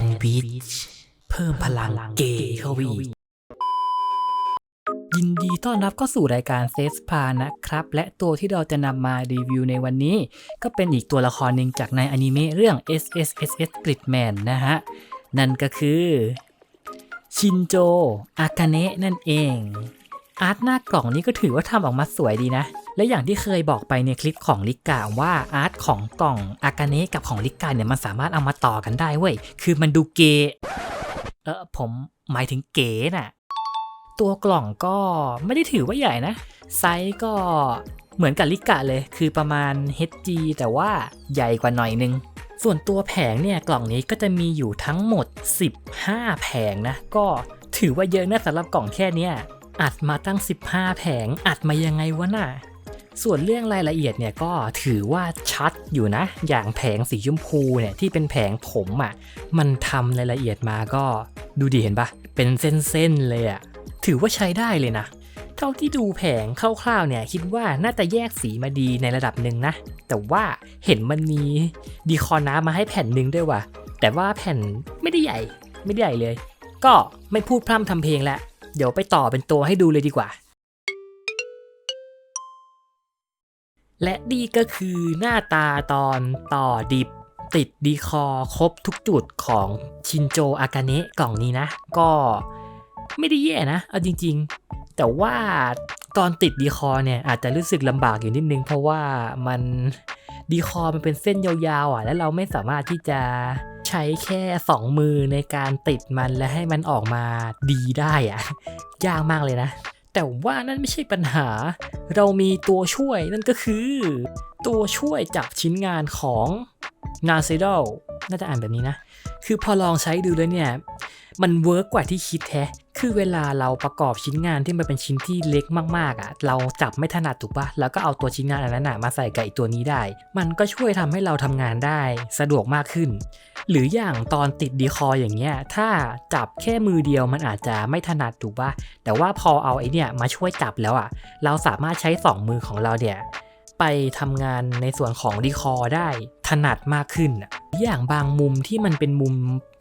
นด์วิช เพิ่มพลังเกย์เข้าไปอีกยินดีต้อนรับเข้าสู่รายการเซสพานะครับ และตัวที่เราจะนำมารีวิวในวันนี้ ก็เป็นอีกตัวละครหนึ่งจากในอนิเมะเรื่อง S S S S Gridman นะฮะ นั่นก็คือ ชินโจ อากาเนะนั่นเอง อาร์ตหน้ากล่องนี้ก็ถือว่าทำออกมาสวยดีนะ และอย่างที่เคยบอกไปในคลิปของลิกาว่าอาร์ตของกล่องอากาเนะกับของลิกาเนี่ยมันสามารถเอามาต่อกันได้เว้ย คือมันดูเก๋เออผมหมายถึงเก๋น่ะ ตัวกล่องก็ไม่ได้ถือว่าใหญ่นะ ไซส์ก็เหมือนกับลิกะเลย คือประมาณ HG แต่ว่าใหญ่กว่าหน่อยนึง ส่วนตัวแผงเนี่ยกล่องนี้ก็จะมีอยู่ทั้งหมด 15 แผงนะ ก็ถือว่าเยอะนะสำหรับกล่องแค่นี้ อัดมาตั้ง 15 แผง อัดมายังไงวะน่ะ ส่วนเรื่องรายละเอียดเนี่ยก็ถือว่าชัดอยู่นะ อย่างแผงสีชมพูเนี่ยที่เป็นแผงผมอะ่ะ มันทำรายละเอียดมาก็ดูดีเห็นปะ เป็นเส้นๆเลยอะ่ะ ถือว่าใช้ได้เลยนะ เท่าที่ดูแผงคร่าวๆเนี่ยคิดว่าน่าจะแยกสีมาดีในระดับหนึ่งนะ แต่ว่าเห็นมันมีดีคอน้ำมาให้แผ่นหนึ่งด้วยว่ะ แต่ว่าแผ่นไม่ได้ใหญ่ไม่ได้ใหญ่เลย ก็ไม่พูดพร่ำทำเพลงแล้ว เดี๋ยวไปต่อเป็นตัวให้ดูเลยดีกว่า และดีก็คือหน้าตาตอนต่อดิบติดดีคอครบทุกจุดของชินโจอากาเนะกล่องนี้นะ ก็ไม่ได้แย่นะ เอาจริงๆ แต่ว่าตอนติดดีคอเนี่ยอาจจะรู้สึกลำบากอยู่นิดนึง เพราะว่ามันดีคอมันเป็นเส้นยาวๆอะ แล้วเราไม่สามารถที่จะ ใช้แค่สองมือในการติดมันและให้มันออกมาดีได้อะยากมากเลยนะ แต่ว่านั่นไม่ใช่ปัญหา เรามีตัวช่วยนั่นก็คือ ตัวช่วยจับชิ้นงานของ n a s e d o น่าจะอ่านแบบนี้นะ คือพอลองใช้ดูแล้วเนี่ย มันเวิร์กกว่าที่คิดแท้ คือเวลาเราประกอบชิ้นงานที่มันเป็นชิ้นที่เล็กมากๆอะ่ะ เราจับไม่ถนัดถูกปะแล้วก็เอาตัวชิ้นงานอันนั้นมาใส่กับไอตัวนี้ได้ มันก็ช่วยทำให้เราทำงานได้สะดวกมากขึ้น หรืออย่างตอนติดดีคออย่างเงี้ย ถ้าจับแค่มือเดียวมันอาจจะไม่ถนัดถูกปะแต่ว่าพอเอาไอเนี่ยมาช่วยจับแล้วอะ่ะ เราสามารถใช้สองมือของเราเนี่ยไปทำงานในส่วนของดีคอได้ถนัดมากขึ้นอะ อย่างบางมุมที่มันเป็นมุม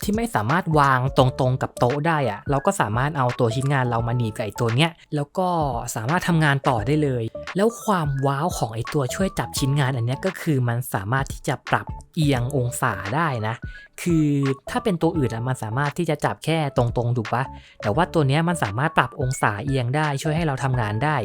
ที่ไม่สามารถวางตรงๆกับโต๊ะได้อะเราก็สามารถเอาตัวชิ้นงานเรามาหนีบกับไอตัวเนี้ยแล้วก็สามารถทำงานต่อได้เลย แล้วความว้าวของไอตัวช่วยจับชิ้นงานอันเนี้ยก็คือมันสามารถที่จะปรับเอียงองศาได้นะ คือถ้าเป็นตัวอื่นอะมันสามารถที่จะจับแค่ตรงๆถูกปะแต่ว่าตัวเนี้ยมันสามารถปรับองศาเอียงได้ช่วยให้เราทำงานได้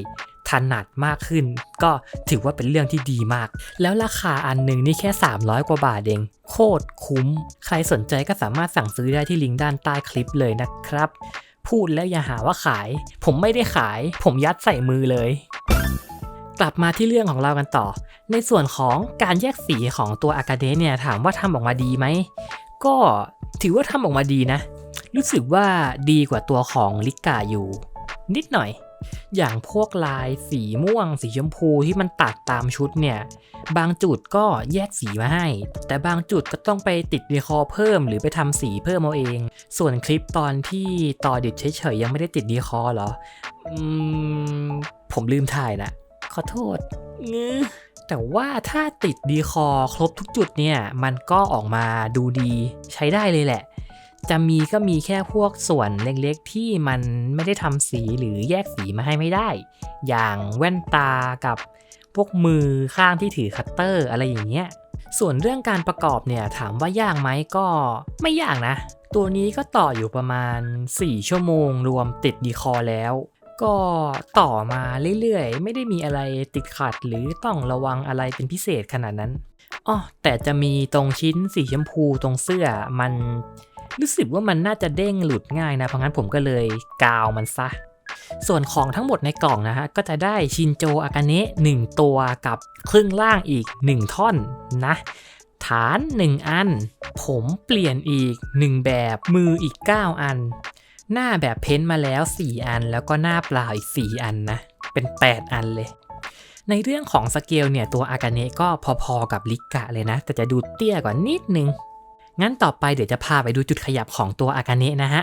นัดมากขึ้น ก็ถือว่าเป็นเรื่องที่ดีมาก แล้วราคาอันหนึ่งนี่แค่ 300 กว่าบาทเอง โคตรคุ้ม ใครสนใจก็สามารถสั่งซื้อได้ที่ลิงก์ด้านใต้คลิปเลยนะครับ พูดแล้วอย่าหาว่าขาย ผมไม่ได้ขาย ผมยัดใส่มือเลยกลับมาที่เรื่องของเรากันต่อ ในส่วนของการแยกสีของตัวอากาเดเนี่ยถามว่าทำออกมาดีไหม ก็ถือว่าทำออกมาดีนะ รู้สึกว่าดีกว่าตัวของลิกาอยู่ นิดหน่อย อย่างพวกลายสีม่วง สีชมพูที่มันตัดตามชุดเนี่ย บางจุดก็แยกสีมาให้ แต่บางจุดก็ต้องไปติดดีคอเพิ่ม หรือไปทำสีเพิ่มเอาเอง ส่วนคลิปตอนที่ต่อดิบเฉยๆยังไม่ได้ติดดีคอเหรออืมผมลืมถ่ายนะขอโทษงื้อแต่ว่าถ้าติดดีคอครบทุกจุดเนี่ย มันก็ออกมาดูดีใช้ได้เลยแหละ จะมีก็มีแค่พวกส่วนเล็กๆ ที่มันไม่ได้ทำสีหรือแยกสีมาให้ไม่ได้ อย่างแว่นตากับพวกมือข้างที่ถือคัตเตอร์อะไรอย่างเงี้ย ส่วนเรื่องการประกอบเนี่ยถามว่ายากไหมก็ไม่ยากนะ ตัวนี้ก็ต่ออยู่ประมาณ 4 ชั่วโมง รวมติดดีคอแล้ว ก็ต่อมาเรื่อยๆ ไม่ได้มีอะไรติดขัดหรือต้องระวังอะไรเป็นพิเศษขนาดนั้นอ๋อแต่จะมีตรงชิ้นสีชมพูตรงเสื้อมัน รู้สึกว่ามันน่าจะเด้งหลุดง่ายนะ เพราะงั้นผมก็เลยกาวมันซะ ส่วนของทั้งหมดในกล่องนะฮะ ก็จะได้ชินโจอากาเนะ1ตัวกับครึ่งล่างอีก 1 ท่อนนะฐาน 1 อัน ผมเปลี่ยนอีก 1 แบบมืออีก 9 อัน หน้าแบบเพ้นท์มาแล้ว 4 อัน แล้วก็หน้าเปล่าอีก 4 อันนะ เป็น 8 อันเลย ในเรื่องของสเกลเนี่ย ตัวอากาเนะก็พอๆกับลิกะเลยนะ แต่จะดูเตี้ยกว่านิดนึง งั้นต่อไปเดี๋ยวจะพาไปดูจุดขยับของตัวอากาเนะนะฮะ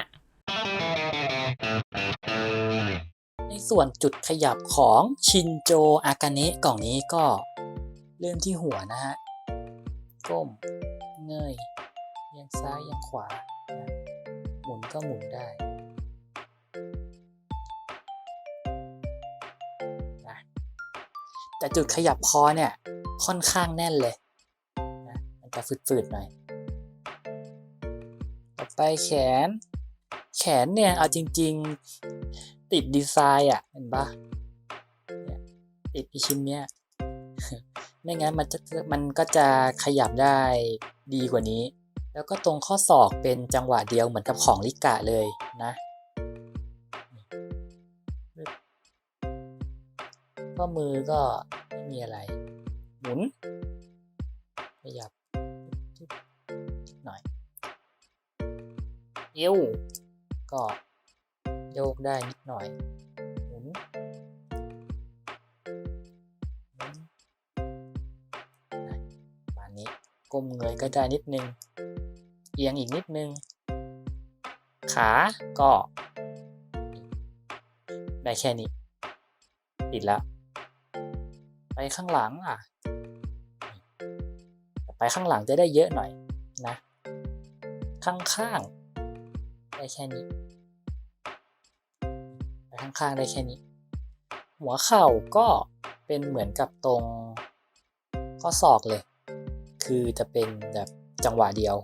ในส่วนจุดขยับของชินโจอากาเนะกล่องนี้ก็เริ่มที่หัวนะฮะ ก้ม เงยเอียงซ้ายเอียงขวา หมุนก็หมุนได้นะแต่จุดขยับคอเนี่ยค่อนข้างแน่นเลยนะมันจะฝืดๆหน่อย ต่อไปแขน แขนเนี่ยเอาจริง ๆ ติดดีไซน์อะเห็นปะติดอีชิ้นเนี้ยไม่งั้นมันจะมันก็จะขยับได้ดีกว่านี้ แล้วก็ตรงข้อศอกเป็นจังหวะเดียวเหมือนกับของลิกะเลยนะข้อมือก็ไม่มีอะไร หมุน ขยับ เอวก็โยกได้นิดหน่อยหมุนมุนนะประมาณนี้ก้มเงยก็ได้นิดนึง เอียงอีกนิดนึง ขาก็ ได้แค่นี้ติดแล้ว ไปข้างหลังอะ ไปข้างหลังจะได้เยอะหน่อยนะ ข้างๆ ได้แค่นี้ไปข้างๆได้แค่นี้ หัวเข่าก็เป็นเหมือนกับตรงข้อศอกเลย คือจะเป็นแบบจังหวะเดียว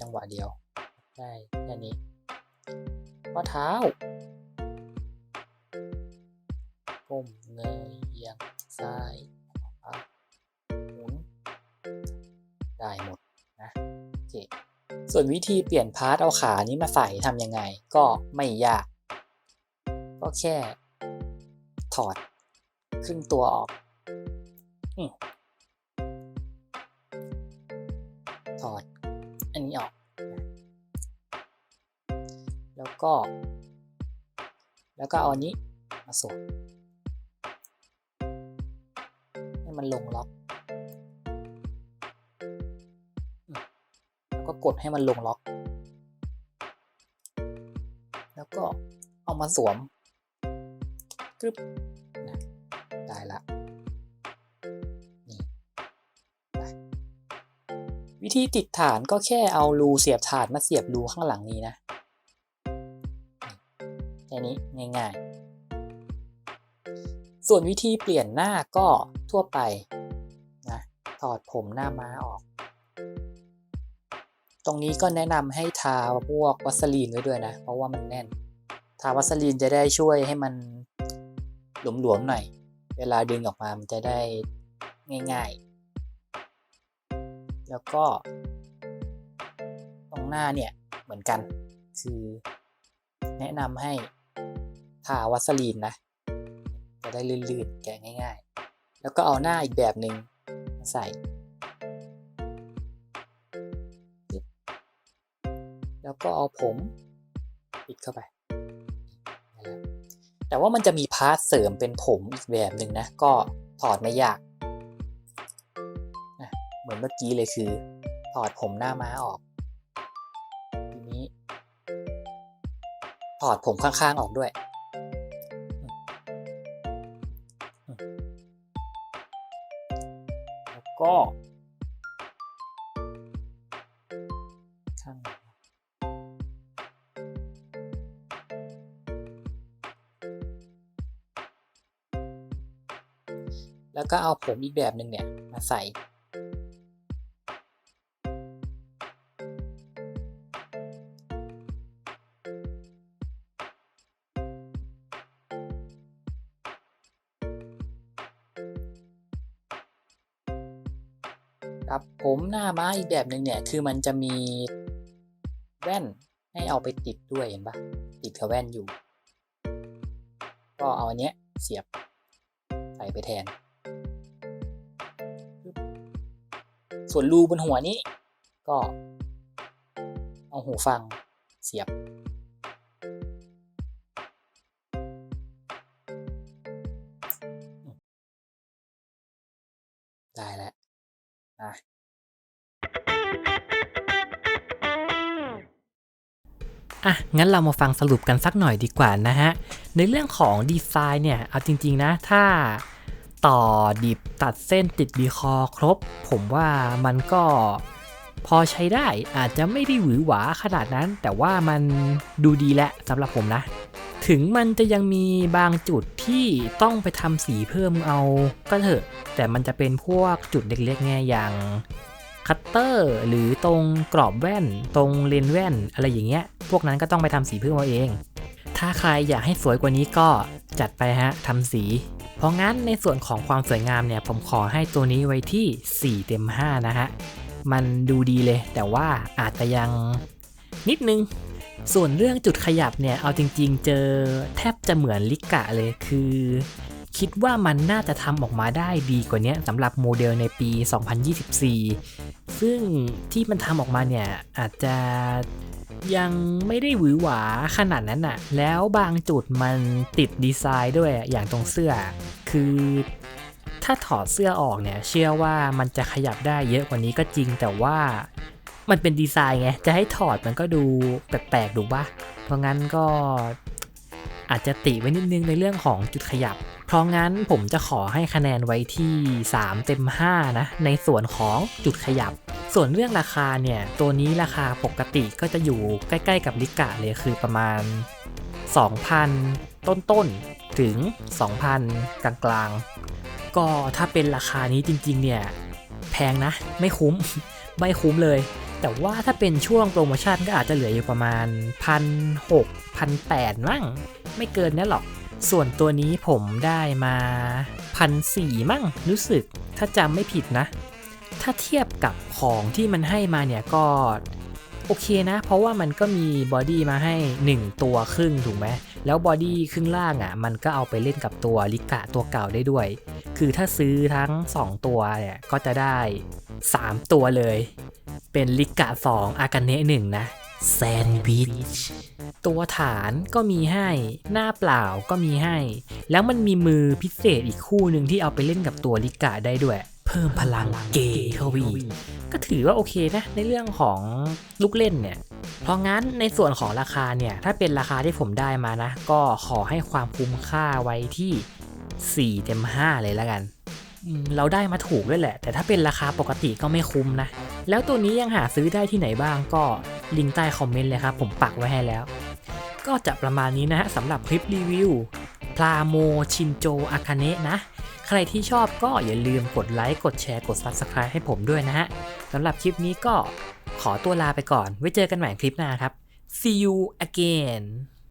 จังหวะเดียว ได้แค่นี้ข้อเท้า ส่วนวิธีเปลี่ยนพาร์ทเอาขานี้มาใส่ทำยังไงก็ไม่ยาก ก็แค่ ถอดครึ่งตัวออกอถอด อันนี้ออก แล้วก็ แล้วก็เอาอันนี้มาสวมให้มันลงล็อก กดให้มันลงล็อก แล้วก็เอามาสวมกรึบได้ละนี่วิธีติดฐานก็แค่เอารูเสียบฐานมาเสียบรูข้างหลังนี้นะแค่นี้ง่ายๆ ส่วนวิธีเปลี่ยนหน้าก็ทั่วไปนะถอดผมหน้าม้าออก ตรงนี้ก็แนะนำให้ทาพวกวัสลีนไว้ด้วยนะ เพราะว่ามันแน่น ทาวัสลีนจะได้ช่วยให้มันหลวมๆหน่อย เวลาดึงออกมามันจะได้ง่ายๆ แล้วก็ ตรงหน้าเนี่ยเหมือนกัน คือแนะนำให้ทาวัสลีนนะ จะได้ลื่นๆ แกะง่าย ๆ แล้วก็เอาหน้าอีกแบบหนึ่งมาใส่ แล้วก็เอาผมปิดเข้าไป แต่ว่ามันจะมีพาร์ทเสริมเป็นผมอีกแบบหนึ่งนะ ก็ถอดไม่ยาก เหมือนเมื่อกี้เลยคือ ถอดผมหน้าม้าออก ทีนี้ ถอดผมข้างๆออกด้วยแล้วก็ แล้วก็เอาผมอีกแบบหนึ่งเนี่ยมาใส่ กับผมหน้าม้าอีกแบบหนึ่งเนี่ย คือมันจะมีแว่นให้เอาไปติดด้วยเห็นปะติดกับแว่นอยู่ ก็เอาอันเนี้ยเสียบใส่ไปแทน ส่วนรูบนหัวนี้ ก็เอาหูฟังเสียบ ได้แล้วนะอะ งั้นเรามาฟังสรุปกันสักหน่อยดีกว่านะฮะ ในเรื่องของดีไซน์เนี่ย เอาจริง ๆ นะ ถ้า ต่อดิบตัดเส้นติดดีคอครบ ผมว่ามันก็พอใช้ได้อาจจะไม่ได้หวือหวาขนาดนั้น แต่ว่ามันดูดีแหละสำหรับผมนะ ถึงมันจะยังมีบางจุดที่ต้องไปทำสีเพิ่มเอาก็เถอะ แต่มันจะเป็นพวกจุดเล็กๆไงอย่างคัตเตอร์หรือตรงกรอบแว่น ตรงเลนแว่นอะไรอย่างเงี้ย พวกนั้นก็ต้องไปทำสีเพิ่มเอาเอง ถ้าใครอยากให้สวยกว่านี้ก็จัดไปฮะทำสี เพราะงั้นในส่วนของความสวยงามเนี่ย ผมขอให้ตัวนี้ไว้ที่ 4 เต็ม 5 นะฮะ มันดูดีเลย แต่ว่าอาจจะยังนิดนึง ส่วนเรื่องจุดขยับเนี่ย เอาจริงๆ เจอแทบจะเหมือนลิกะเลยคือ คิดว่ามันน่าจะทำออกมาได้ดีกว่านี้สำหรับโมเดลในปี 2024 ซึ่งที่มันทำออกมาเนี่ยอาจจะ ยังไม่ได้หวือหวาขนาดนั้นน่ะแล้วบางจุดมันติดดีไซน์ด้วยอย่างตรงเสื้อ คือถ้าถอดเสื้อออกเนี่ยเชื่อว่ามันจะขยับได้เยอะกว่านี้ก็จริงแต่ว่ามันเป็นดีไซน์ไง จะให้ถอดมันก็ดูแปลกๆดูปะเพราะงั้นก็อาจจะติไว้นิดนึงในเรื่องของจุดขยับ เพราะงั้นผมจะขอให้คะแนนไว้ที่ 3 เต็ม 5 นะ ในส่วนของจุดขยับ ส่วนเรื่องราคาเนี่ย ตัวนี้ราคาปกติก็จะอยู่ใกล้ๆกับลิกะเลยคือประมาณ 2,000 ต้นๆ ถึง 2,000 กลางๆ ก็ถ้าเป็นราคานี้จริงๆ เนี่ย แพงนะ ไม่คุ้ม ไม่คุ้มเลย แต่ว่าถ้าเป็นช่วงโปรโมชั่นก็อาจจะเหลืออยู่ประมาณพันหกพันแปดมั่ง ไม่เกินนั้นหรอก ส่วนตัวนี้ผมได้มาพันสี่มั่งรู้สึกถ้าจำไม่ผิดนะ ถ้าเทียบกับของที่มันให้มาเนี่ยก็โอเคนะ เพราะว่ามันก็มีบอดี้มาให้ 1 ตัวครึ่งถูกไหมแล้วบอดี้ครึ่งล่างอะ่ะมันก็เอาไปเล่นกับตัวลิกะตัวเก่าได้ด้วย คือถ้าซื้อทั้ง 2 ตัวเนี่ยก็จะได้ 3 ตัวเลย เป็นลิกะ 2 อากาเนะหนึ่งนะแซนด์วิชตัวฐานก็มีให้ หน้าเปล่าก็มีให้ แล้วมันมีมือพิเศษอีกคู่หนึ่งที่เอาไปเล่นกับตัวลิกะได้ด้วย เพิ่มพลังเกย์เข้าไปอีก็ถือว่าโอเคนะ ในเรื่องของลูกเล่นเนี่ย เพราะงั้นในส่วนของราคาเนี่ย ถ้าเป็นราคาที่ผมได้มานะ ก็ขอให้ความคุ้มค่าไว้ที่ 4 เต็ม 5 เลยแล้วกัน เราได้มาถูกด้วยแหละ แต่ถ้าเป็นราคาปกติก็ไม่คุ้มนะ แล้วตัวนี้ยังหาซื้อได้ที่ไหนบ้างก็ลิงก์ใต้คอมเมนต์เลยครับ ผมปักไว้ให้แล้ว ก็จะประมาณนี้นะฮะสำหรับคลิปรีวิว พลาโมชินโจอาคาเนะนะ ใครที่ชอบก็อย่าลืมกดไลค์กดแชร์กด Subscribe ให้ผมด้วยนะฮะสำหรับคลิปนี้ก็ขอตัวลาไปก่อน ไว้เจอกันใหม่คลิปหน้าครับ see you again